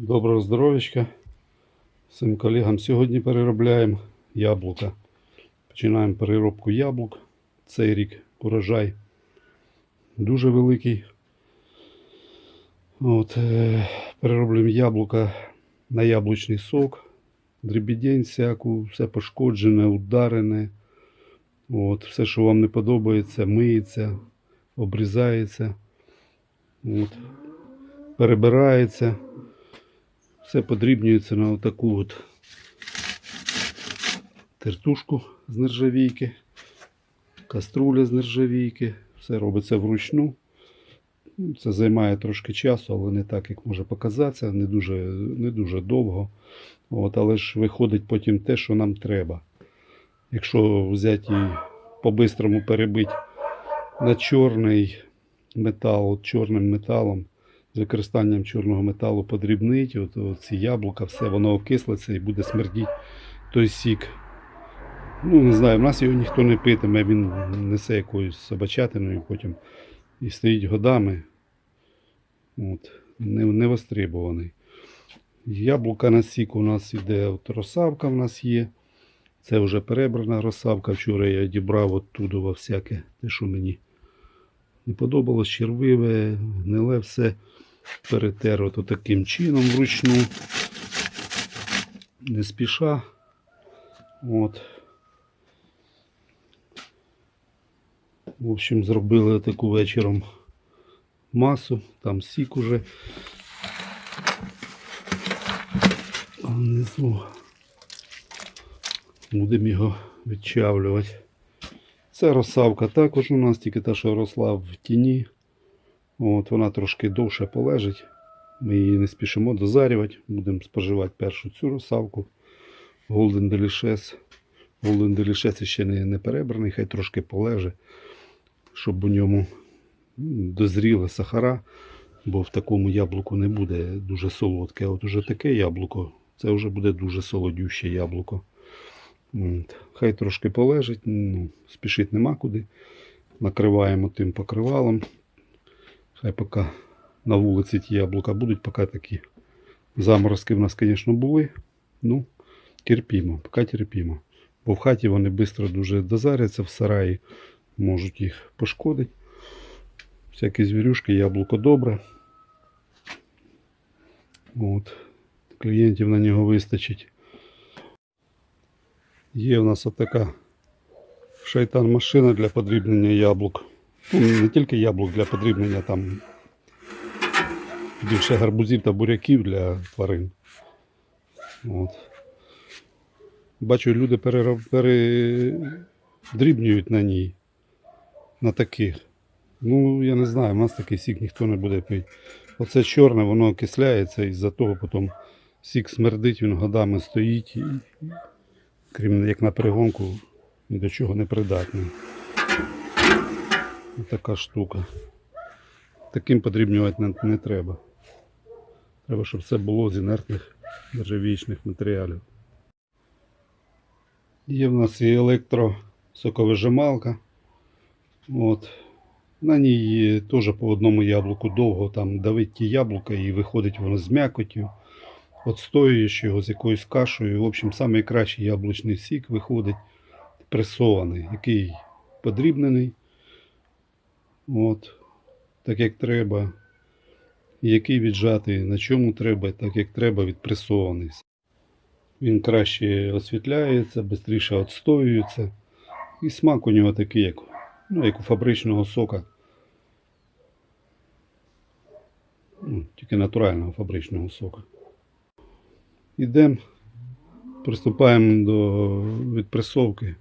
Доброго здоров'ячка. Всім колегам сьогодні переробляємо яблука. Починаємо переробку яблук. Цей рік урожай дуже великий. От, е, перероблюємо яблука на яблучний сок, дрібідень всяку, все пошкоджене, ударене. От, все, що вам не подобається, миється, обрізається, от, перебирається. Все подрібнюється на отаку от тертушку з нержавійки, каструля з нержавійки. Все робиться вручну. Ну, Це займає трошки часу, але не так, як може показатися, не дуже, не дуже довго. От, але ж виходить потім те, що нам треба. Якщо взяти і по-бистрому перебити на чорний метал, от чорним металом, з використанням чорного металу подрібнить, от, от ці яблука, все воно окислиться і буде смердіти той сік. Ну, не знаю, в нас його ніхто не питиме, він несе якоюсь собачатиною потім і стоїть годами. От, не, не востребований. Яблука на сік у нас іде, от розсавка в нас є. Це вже перебрана розсавка. Вчора я дібрав оттуда всяке, те, що мені не подобалось, червиве, гниле все перетер от таким чином вручну. Не спіша. От. В общем, зробили таку вечором масу, там сік уже. А внизу будемо його відчавлювати. Це розсавка також у нас, тільки та, що росла в тіні. От, вона трошки довше полежить. Ми її не спішимо дозарювати. Будемо споживати першу цю розсавку. Golden Delicious. Golden Delicious ще не, не перебраний, хай трошки полеже, щоб у ньому м, дозріли сахара, бо в такому яблуку не буде дуже солодке. От уже таке яблуко, це вже буде дуже солодюще яблуко. Хай трошки полежить, ну, спішити нема куди. Накриваємо тим покривалом. Хай поки на вулиці ті яблука будуть, поки такі заморозки в нас, звісно, були. Ну, терпімо, поки терпімо. Бо в хаті вони швидко дуже дозаряться, в сараї можуть їх пошкодити. Всякі звірюшки, яблуко добре. От. Клієнтів на нього вистачить. Є в нас отака шайтан машина для подрібнення яблук. Ну, не тільки яблук для подрібнення, там більше гарбузів та буряків для тварин. От. Бачу, люди передрібнюють на ній. На таких. Ну, я не знаю, у нас такий сік ніхто не буде пити. Оце чорне, воно окисляється, і з-за того потім сік смердить, він годами стоїть. Крім як на перегонку, ні до чого не придатний. Така штука. Таким подрібнювати не, не треба. Треба, щоб все було з інертних нержавічних матеріалів. Є в нас і електросоковижималка. От. На ній теж по одному яблуку довго там давить ті яблука і виходить воно з м'якотю. Отстоюєш його з якоюсь кашею. В общем, найкращий яблучний сік виходить пресований, який подрібнений. От, так як треба. Який віджатий, на чому треба, так як треба, відпресований. Він краще освітляється, швидше відстоюється. І смак у нього такий, як, ну, як у фабричного сока. Ну, тільки натурального фабричного сока. Ідемо, приступаємо до відпресовки.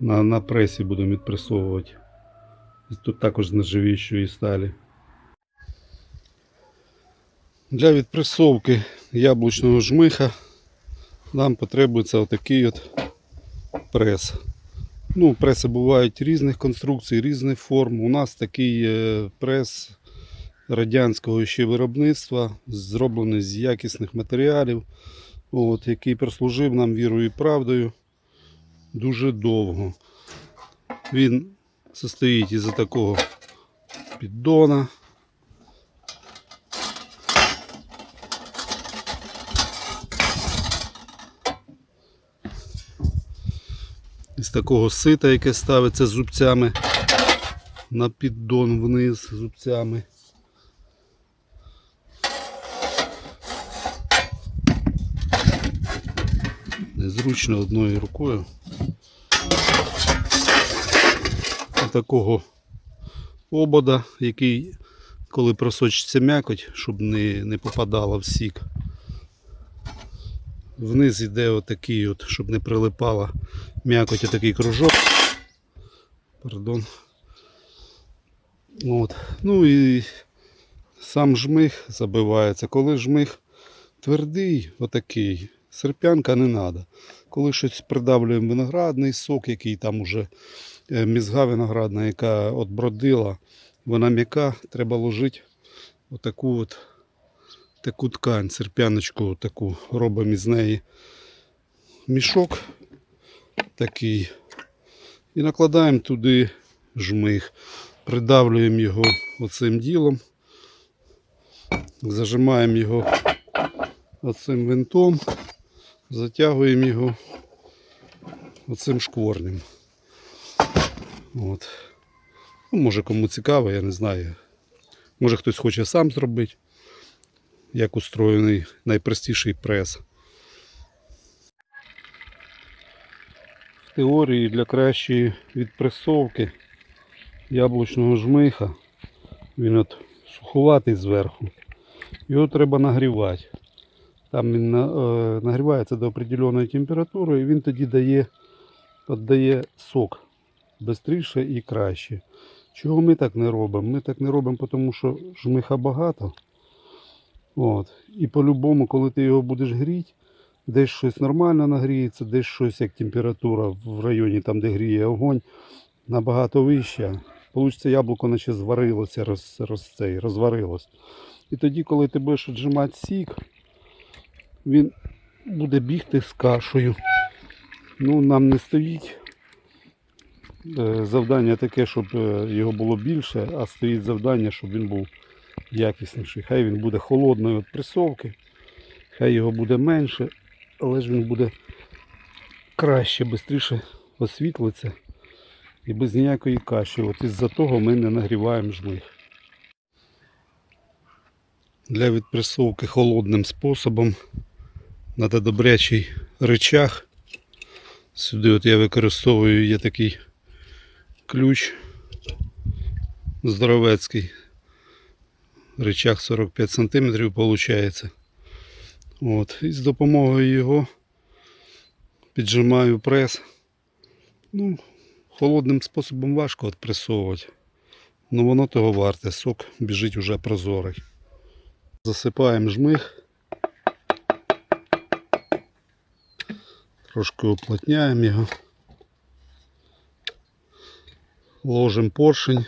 На, на пресі будемо відпресовувати. Тут також з нержавіючої сталі. Для відпресовки яблучного жмиха нам потребується отакий от прес. Ну, преси бувають різних конструкцій, різних форм. У нас такий е, прес радянського ще виробництва, зроблений з якісних матеріалів, от, який прослужив нам вірою і правдою дуже довго. Він состоїть із такого піддона. Із такого сита, яке ставиться зубцями на піддон вниз зубцями. Незручно одною рукою. Такого обода, який, коли просочиться м'якоть, щоб не, не попадала в сік. Вниз йде отакий, от, щоб не прилипала м'якоть, отакий кружок. Пардон. От. Ну і сам жмих забивається. Коли жмих твердий, отакий, серпянка не треба. Коли щось придавлюємо виноградний сок, який там уже е, мізга виноградна, яка от бродила, вона м'яка, треба ложити отаку от таку ткань, серпяночку таку, робимо із неї мішок такий. І накладаємо туди жмих, придавлюємо його оцим ділом, зажимаємо його оцим винтом, затягуємо його оцим шкворнем. От. Ну, може кому цікаво, я не знаю. Може хтось хоче сам зробити, як устроєний найпростіший прес. В теорії для кращої відпресовки яблучного жмиха він от суховатий зверху. Його треба нагрівати. Там він е, нагрівається до определеної температури і він тоді дає, дає сок швидше і краще. Чого ми так не робимо? Ми так не робимо, тому що жмиха багато. От. І по-любому, коли ти його будеш гріти, десь щось нормально нагріється, десь щось як температура в районі, там, де гріє огонь, набагато вища. Получиться яблуко, наче зварилося, роз, роз, цей, розварилось. І тоді, коли ти будеш віджимати сік, він буде бігти з кашею. Ну, нам не стоїть е, завдання таке, щоб е, його було більше, а стоїть завдання, щоб він був якісніший. Хай він буде холодної від пресовки, хай його буде менше, але ж він буде краще, швидше освітлиться і без ніякої каші. От із-за того ми не нагріваємо жмих. Для відпресовки холодним способом треба добрячий речах. Сюди от я використовую є такий ключ здоровецький. Речах 45 см виходить. От. І з допомогою його піджимаю прес. Ну, холодним способом важко відпресовувати. Ну воно того варте. Сок біжить уже прозорий. Засипаємо жмих. Трошки уплотняємо його. Ложимо поршень.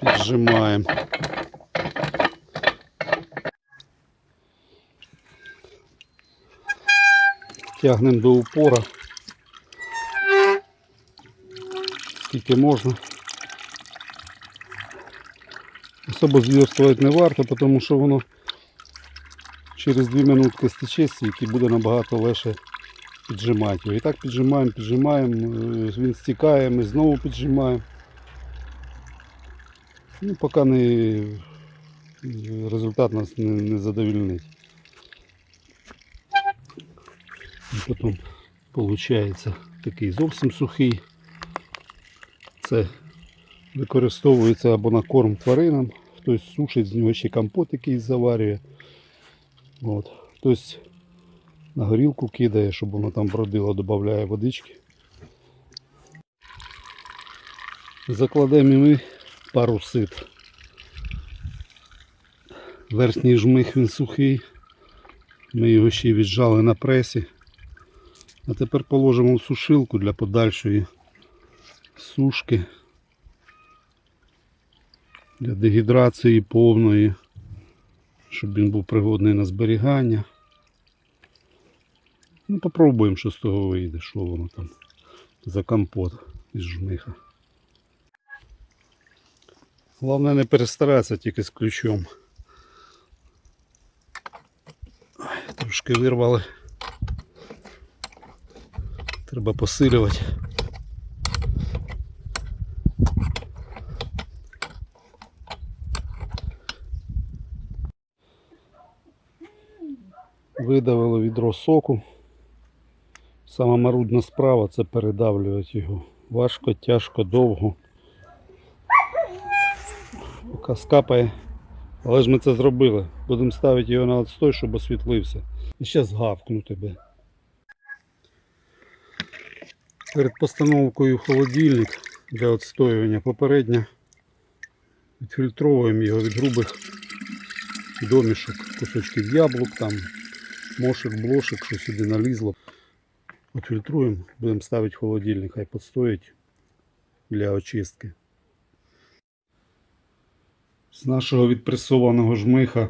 Піджимаємо. Тягнемо до упора. Скільки можна. Особо зльостувати не варто, тому що воно через 2 минутки стече стільки і буде набагато легше піджимати його. І так піджимаємо, піджимаємо, е, він стікає, ми знову піджимаємо. Ну, поки не, результат нас не, не задовільнить. І потім виходить такий зовсім сухий. Це використовується або на корм тваринам, хтось сушить з нього ще компот якийсь заварює. От. Хтось на горілку кидає, щоб воно там бродило, додає водички. Закладемо і ми пару сит. Верхній жмих він сухий. Ми його ще віджали на пресі. А тепер положимо в сушилку для подальшої сушки для дегідрації повної, щоб він був пригодний на зберігання. Ну, Попробуємо, що з того вийде, що воно там за компот із жмиха. Головне не перестаратися тільки з ключом. Трошки вирвали. Треба посилювати. Видавило відро соку. Сама марудна справа це передавлювати його. Важко, тяжко, довго. Поки скапає. Але ж ми це зробили. Будемо ставити його на отстой, щоб освітлився. І ще згавкну тебе. Перед постановкою холодильник для відстоювання попередньо відфільтровуємо його від грубих домішок, кусочків яблук, там, мошек, блошек, що сюди налізло. Отфільтруємо, будемо ставити холодильник, хай постоїть для очистки. З нашого відпресованого жмиха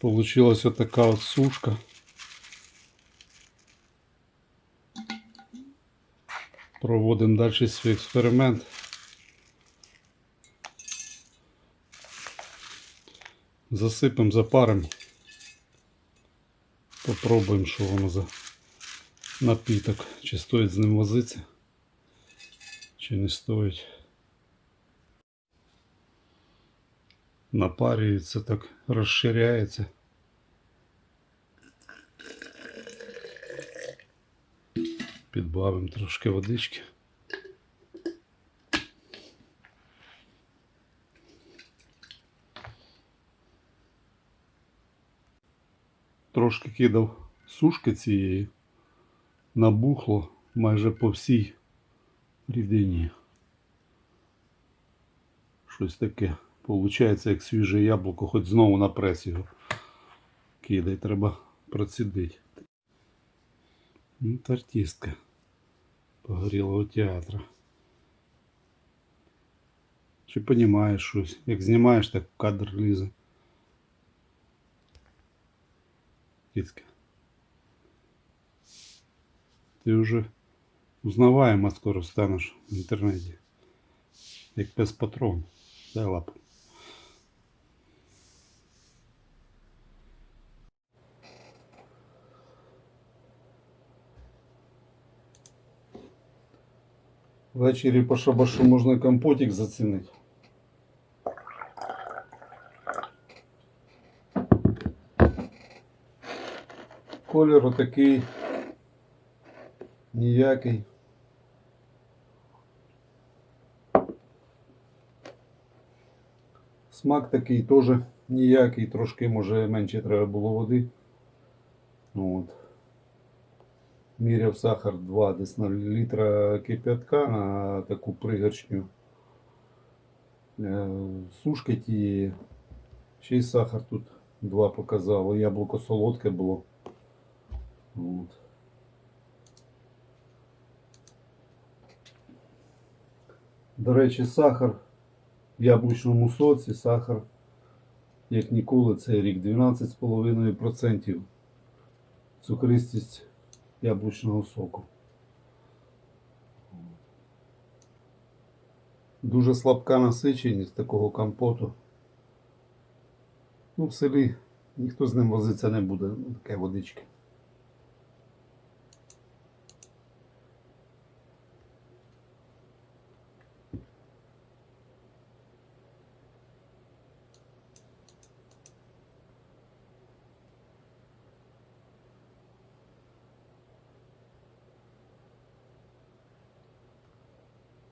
получилась отака от сушка. Проводимо далі свій експеримент. Засипемо, запаримо. Попробуємо, що воно за напіток. Чи стоїть з ним возитися, чи не стоїть. Напарюється так, розширяється. Підбавимо трошки водички. Трошки кидав сушки цієї, набухло майже по всій рідині. Щось таке. Получається, як свіже яблуко, хоч знову на прес його кидай, треба процідити. Ну, Артистка погорілого театра. Чи понімаєш щось? Як знімаєш, так кадр лізе. Кицька. Ти вже узнаваема скоро станеш в інтернеті. Як пес патрон. Дай лапу. Ввечері по шабашу можна компотик зацінити. Колір отакий ніякий. Смак такий теж ніякий, трошки може менше треба було води. Ну, От. Міряв сахар 2 десь на літра кип'ятка на таку пригоршню е, сушки тієї. Ще й сахар тут 2 показало. Яблуко солодке було. От. До речі, сахар в яблучному соці, сахар, як ніколи, цей рік 12,5%. Цукристість яблучного соку. Дуже слабка насиченість такого компоту. Ну, в селі ніхто з ним возиться не буде, ну, таке водички.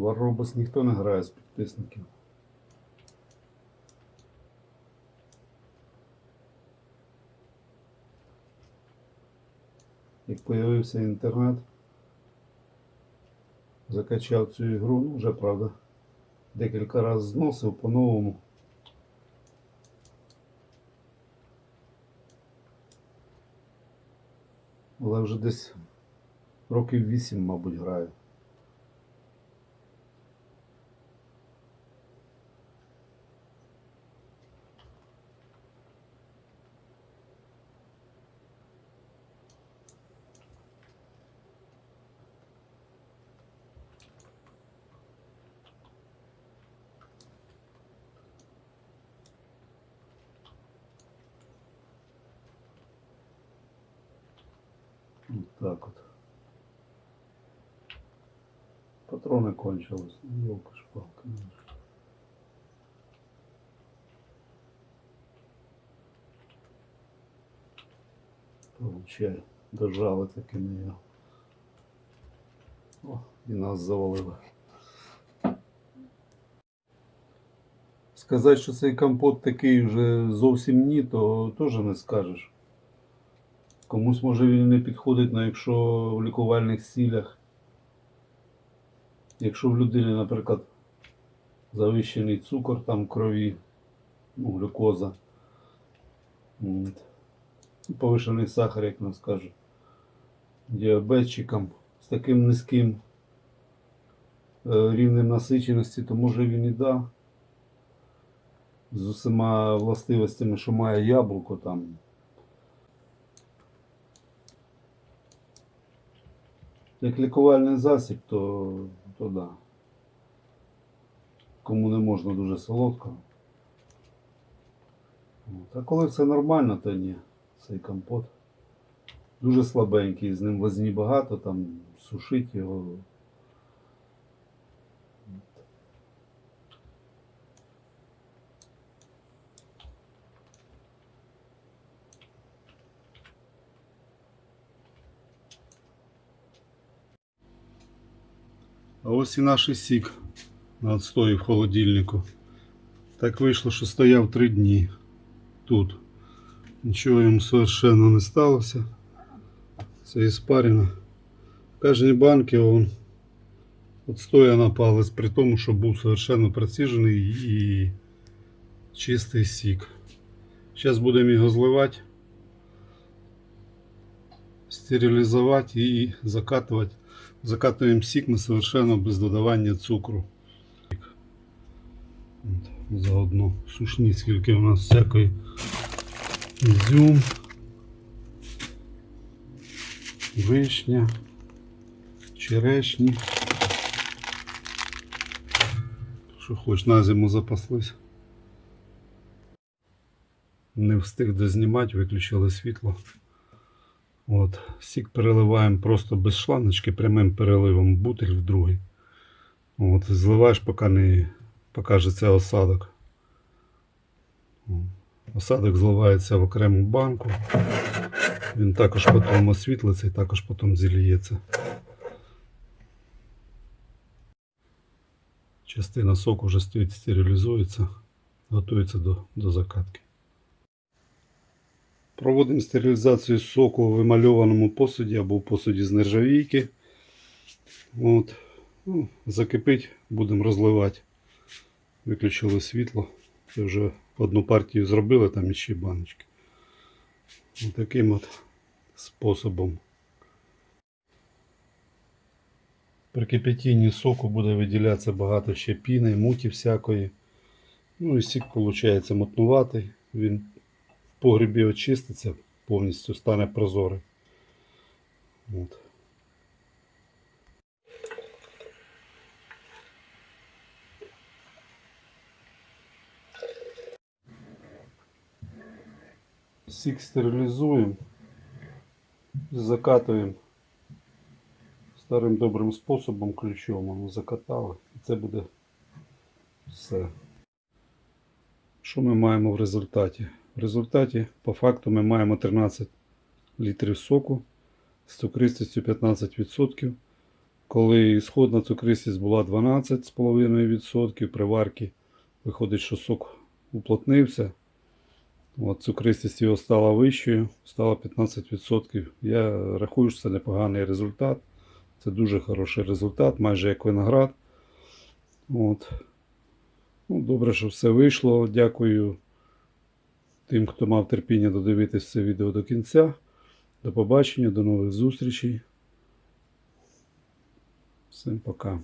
Варробас ніхто не грає з підписників. Як появився інтернет, закачав цю ігру, ну вже правда, декілька разів зносив по-новому. Але вже десь років 8, мабуть, граю. Вот так вот. Патроны кончились. Елка шпалка. Получай. Дожали таки не я. О, і нас завалило. Сказати, що цей компот такий вже зовсім ні, то теж не скажеш. Комусь може він не підходить, але якщо в лікувальних цілях. Якщо в людини, наприклад, завищений цукор там крові, ну, глюкоза, повишений сахар, як нас кажуть, діабетчикам з таким низьким е, рівнем насиченості, то може він і да. З усіма властивостями, що має яблуко там. Як лікувальний засіб, то, то да. Кому не можна дуже солодко. От. А коли все нормально, то ні. Цей компот. Дуже слабенький, з ним возні багато, там сушить його. А ось і наш сік на отстої в холодильнику. Так вийшло, що стояв три дні тут. Нічого йому совершенно не сталося. Це іспарина. В кожній банці он отстоя на палець, при тому, що був совершенно проціжений і чистий сік. Зараз будемо його зливати, стерилізувати і закатувати. Сік ми совершенно без додавання цукру. Заодно сушні, скільки у нас всякої ізюм, вишня, черешні. Що хоч на зиму запаслись. Не встиг дознімати, виключили світло. От, сік переливаємо просто без шланочки, прямим переливом бутиль в другий. От, зливаєш, поки не покажеться осадок. Осадок зливається в окрему банку. Він також потім освітлиться і також потім зіліється. Частина соку вже стоїть, стерилізується, готується до, до закатки. Проводимо стерилізацію соку в емальованому посуді або в посуді з нержавійки. От. Ну, закипить, будемо розливати. Виключили світло. Це вже одну партію зробили, там іще баночки. Ось таким от способом. При кипятінні соку буде виділятися багато ще піни, муті всякої. Ну і сік виходить мотнуватий. Він в погребі очиститься, повністю стане прозорий. От. Сік стерилізуємо, закатуємо старим добрим способом ключом. Воно закатали. І це буде все. Що ми маємо в результаті? В результаті, по факту, ми маємо 13 літрів соку з цукристістю 15%. Коли ісходна цукристість була 12,5%, при варці виходить, що сок уплотнився. От, цукристість його стала вищою, стало 15%. Я рахую, що це непоганий результат. Це дуже хороший результат, майже як виноград. От. Ну, добре, що все вийшло. Дякую тим, хто мав терпіння додивитись це відео до кінця. До побачення, до нових зустрічей. Всім пока.